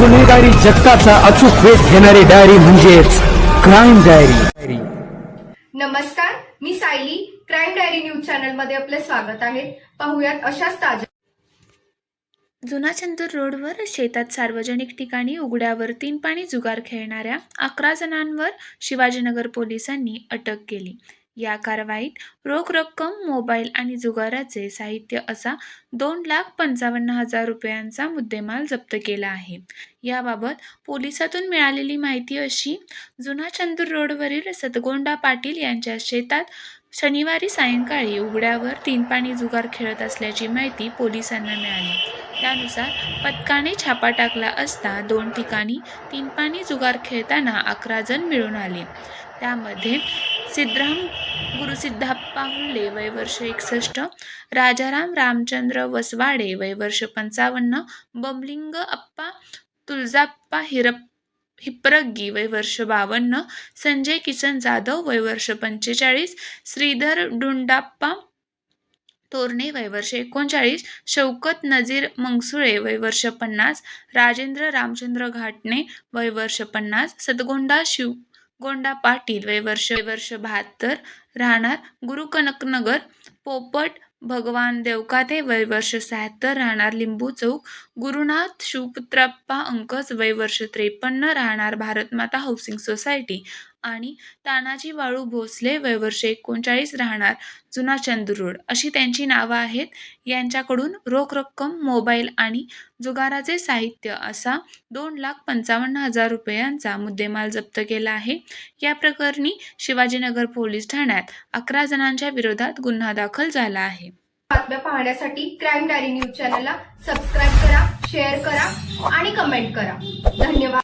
गुन्हेगारी जगताचा अचूक वेध घेणारी डायरी म्हणजेच क्राईम डायरी नमस्कार मी सायली. क्राईम डायरी न्यूज चॅनलमध्ये आपले स्वागत आहे. पाहुयात अशाच ताज्या जुना चंदूर रोडवर शेतात सार्वजनिक ठिकाणी उघड्यावर तीन पाणी जुगार खेळणाऱ्या अकरा जणांवर शिवाजीनगर पोलिसांनी अटक केली. या कारवाईत रोख रक्कम मोबाईल आणि जुगाराचे साहित्य असा दोन लाख पंचावन्न हजार रुपयांचा मुद्देमाल जप्त केला आहे. याबाबत पोलिसातून मिळालेली माहिती अशी जुना चंदूर रोडवरील सतगोंडा पाटील यांच्या शेतात शनिवारी सायंकाळी उघड्यावर तीन पाणी जुगार खेळत असल्याची माहिती पोलिसांना मिळाली. त्यानुसार पथकाने छापा टाकला असता दोन ठिकाणी तीन पाणी जुगार खेळताना अकरा जण मिळून आले. त्यामध्ये सिद्धराम गुरुसिद्धाप्पाहुल्ले वय वर्ष एकसष्ट. राजाराम रामचंद्र वसवाडे वय वर्ष पंचावन्न. बमलिंग अप्पा तुळजाप्पा हिरप हिप्परग्गी वय वर्ष बावन्न. संजय किसन जाधव वय वर्ष पंचेचाळीस. श्रीधर डुंडाप्पा तोरणे वय वर्ष एकोणचाळीस. शौकत नजीर मंगसुळे वय वर्ष पन्नास. राजेंद्र रामचंद्र घाटणे वय वर्ष पन्नास. सदगोंडा शिव गोंडा पाटील वय वर्ष वय वर्ष बहात्तर राहणार. गुरुकनकनगर पोपट भगवान देवकाते वय वर्ष शहात्तर राहणार. लिंबू चौक गुरुनाथ शिवपुत्रप्पा अंकस वय वर्ष त्रेपन्न राहणार. भारतमाता हाऊसिंग सोसायटी आणि तानाजी वाळू भोसले वय वर्ष एकोणचाळीस राहणार. जुना चंदूर रोड अशी त्यांची नावं आहेत. यांच्याकडून रोख रक्कम मोबाईल आणि जुगाराचे साहित्य असा दोन लाख पंचावन्न हजार रुपयांचा मुद्देमाल जप्त केला आहे. या प्रकरणी शिवाजीनगर पोलीस ठाण्यात अकरा जणांच्या विरोधात गुन्हा दाखल झाला आहे. बातम्या पाहण्यासाठी क्राईम डायरी न्यूज चॅनलला सबस्क्राईब करा शेअर करा आणि कमेंट करा. धन्यवाद.